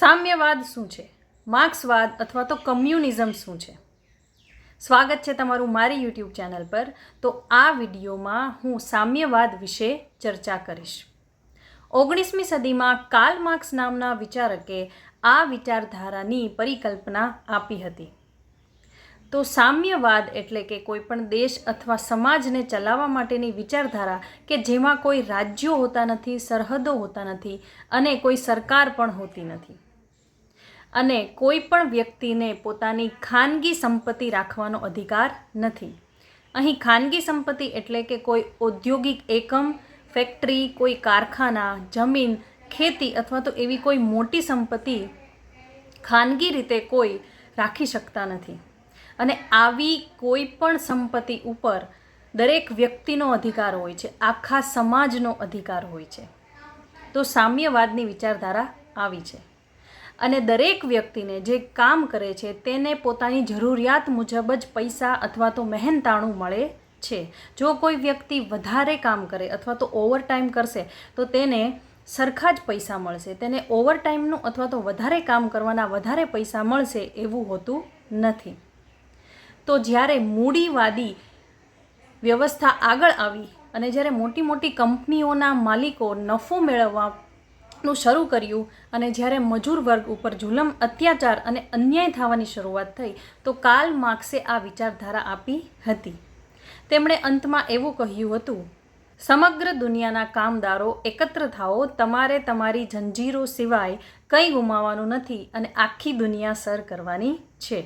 સામ્યવાદ શું છે? માર્ક્સવાદ અથવા તો કમ્યુનિઝમ શું છે? સ્વાગત છે તમારું મારી યુટ્યુબ ચેનલ પર. તો આ વિડીયોમાં હું સામ્યવાદ વિશે ચર્ચા કરીશ. ઓગણીસમી સદીમાં કાર્લ માર્ક્સ નામના વિચારકે આ વિચારધારાની પરિકલ્પના આપી હતી. તો સામ્યવાદ એટલે કે કોઈપણ દેશ અથવા સમાજને ચલાવવા માટેની વિચારધારા કે જેમાં કોઈ રાજ્યો હોતા નથી, સરહદો હોતા નથી અને કોઈ સરકાર પણ હોતી નથી. અને કોઈ પણ વ્યક્તિને પોતાની ખાનગી સંપત્તિ રાખવાનો અધિકાર નથી. અહીં ખાનગી સંપત્તિ એટલે કે કોઈ ઔદ્યોગિક એકમ, ફેક્ટરી, કોઈ કારખાના, જમીન, ખેતી અથવા તો એવી કોઈ મોટી સંપત્તિ ખાનગી રીતે કોઈ રાખી શકતા નથી. અને આવી કોઈ પણ સંપત્તિ ઉપર દરેક વ્યક્તિનો અધિકાર હોય છે, આખા સમાજનો અધિકાર હોય છે. તો સામ્યવાદની વિચારધારા આવી છે. અને દરેક વ્યક્તિને જે કામ કરે છે તેને પોતાની જરૂરિયાત મુજબ જ પૈસા અથવા તો મહેનતાણું મળે છે. જો કોઈ વ્યક્તિ વધારે કામ કરે અથવા તો ઓવરટાઈમ કરશે, તો તેને સરખા જ પૈસા મળશે. તેને ઓવરટાઈમનું અથવા તો વધારે કામ કરવાના વધારે પૈસા મળશે એવું હોતું નથી. તો જ્યારે મૂડીવાદી વ્યવસ્થા આગળ આવી અને જ્યારે મોટી મોટી કંપનીઓના માલિકો નફો મેળવવાનું શરૂ કર્યું અને જ્યારે મજૂર વર્ગ ઉપર જુલમ, અત્યાચાર અને અન્યાય થવાની શરૂઆત થઈ, તો કાર્લ માર્ક્સે આ વિચારધારા આપી હતી. તેમણે અંતમાં એવું કહ્યું હતું, સમગ્ર દુનિયાના કામદારો એકત્ર થાઓ, તમારે તમારી જંજીરો સિવાય કંઈ ગુમાવવાનું નથી અને આખી દુનિયા સર કરવાની છે.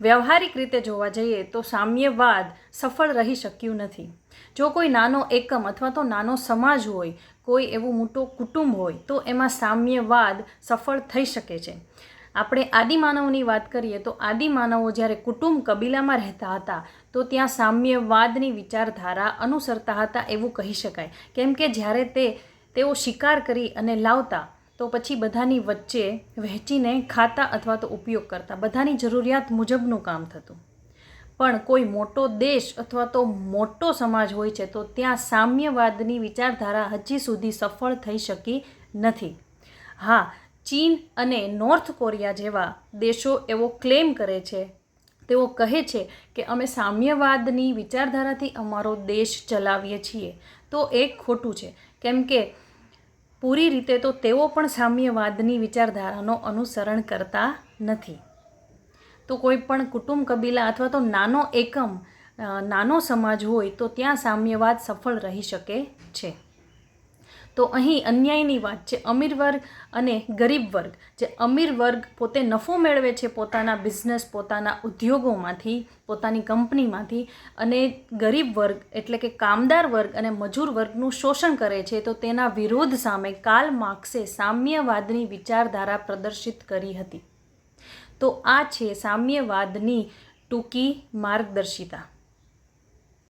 વ્યવહારિક રીતે જોવા જઈએ તો સામ્યવાદ સફળ રહી શક્યું નથી. જો કોઈ નાનો એકમ અથવા તો નાનો સમાજ હોય કોઈ એવું મોટું કુટુંબ હોય તો એમાં સામ્યવાદ સફળ થઈ શકે છે. આપણે આદિમાનવની વાત કરીએ તો આદિમાનવો જ્યારે કુટુંબ કબીલામાં રહેતા હતા તો ત્યાં સામ્યવાદની વિચારધારા અનુસરતા હતા એવું કહી શકાય. કેમ કે જ્યારે તે તેઓ શિકાર કરી અને લાવતા તો પછી બધાની વચ્ચે વહેંચીને ખાતા અથવા તો ઉપયોગ કરતા. બધાની જરૂરિયાત મુજબનું કામ થતું. પણ કોઈ મોટો દેશ અથવા તો મોટો સમાજ હોય છે, તો ત્યાં સામ્યવાદની વિચારધારા હજી સુધી સફળ થઈ શકી નથી. હા, ચીન અને નોર્થ કોરિયા જેવા દેશો એવો ક્લેમ કરે છે. તેઓ કહે છે કે અમે સામ્યવાદની વિચારધારાથી અમારો દેશ ચલાવીએ છીએ. તો એ ખોટું છે. કેમ કે પૂરી રીતે તો તેઓ પણ સામ્યવાદની વિચારધારાનો અનુસરણ કરતા નથી. તો કોઈ પણ કુટુંબ કબીલા અથવા તો નાનો એકમ નાનો સમાજ હોય તો ત્યાં સામ્યવાદ સફળ રહી શકે છે. તો અહીં અન્યાયની વાત છે. અમીર વર્ગ અને ગરીબ વર્ગ. જે અમીર વર્ગ પોતે નફો મેળવે છે પોતાના બિઝનેસ, પોતાના ઉદ્યોગોમાંથી, પોતાની કંપનીમાંથી અને ગરીબ વર્ગ એટલે કે કામદાર વર્ગ અને મજૂર વર્ગનું શોષણ કરે છે તો તેના વિરોધ સામે કાર્લ માર્ક્સે સામ્યવાદની વિચારધારા પ્રદર્શિત કરી હતી. તો આ છે સામ્યવાદની ટૂંકી માર્ગદર્શિતા.